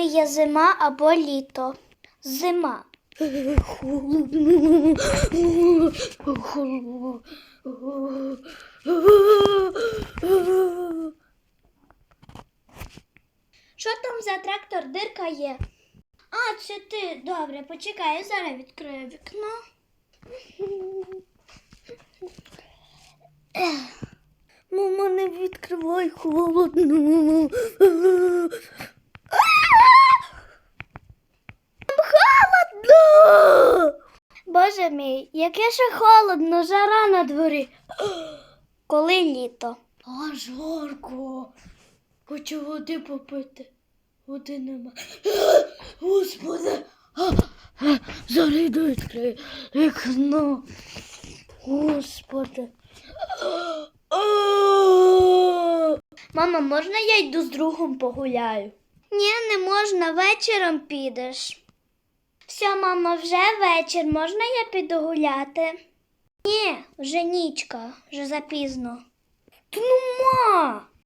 коли є зима або літо. Зима. Що там за трактор дирка є? А, це ти. Добре, почекай, я зараз відкрию вікно. Мама, не відкривай холодно. Боже мій, яке ще холодно, жара на дворі. Коли літо? А жарко. Хочу води попити. Води нема. Господи. Відкрию вікно. Господи. Мама, можна я йду з другом погуляю? Ні, не можна, вечором підеш. Все, мама, вже вечір, можна я піду гуляти? Ні, вже нічка, вже запізно. Та ну ма.